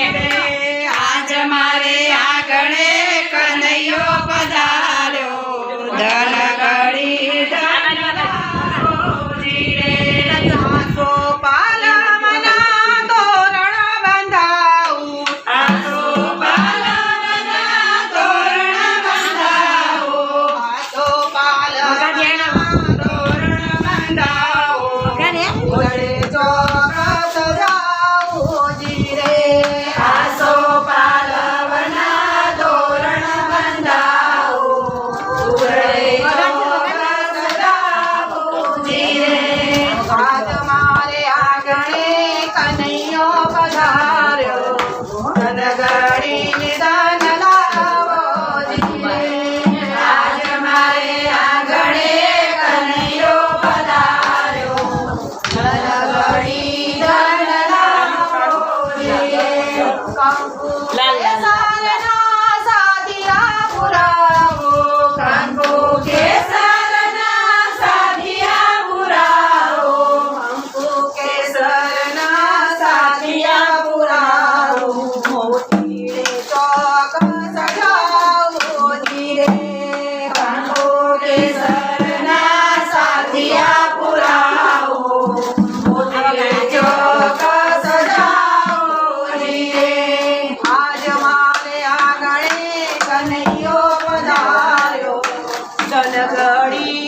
આજ મારે આગળ કનૈયો પધાર્યો. ધન ದಾರಿ ನಿದಾ ઘડી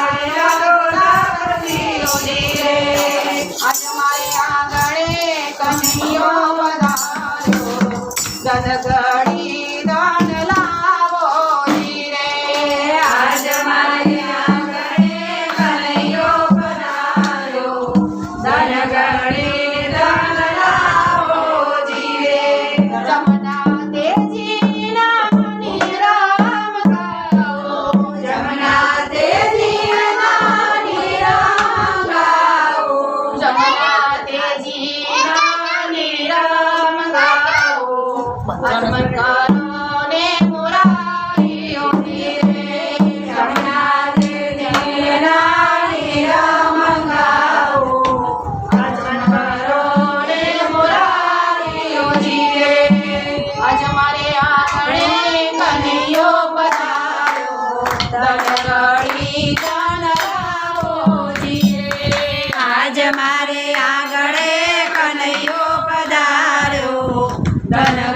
આજ મારે આગળે કનૈયો પધાર્યો. ધન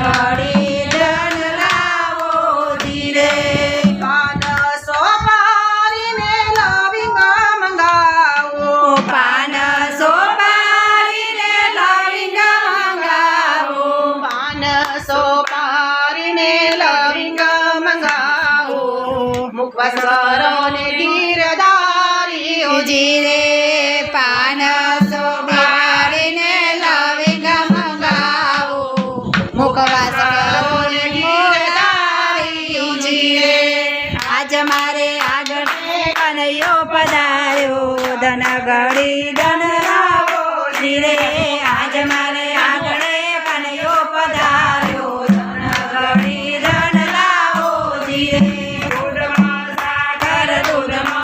वसरो निधिर दारी जी।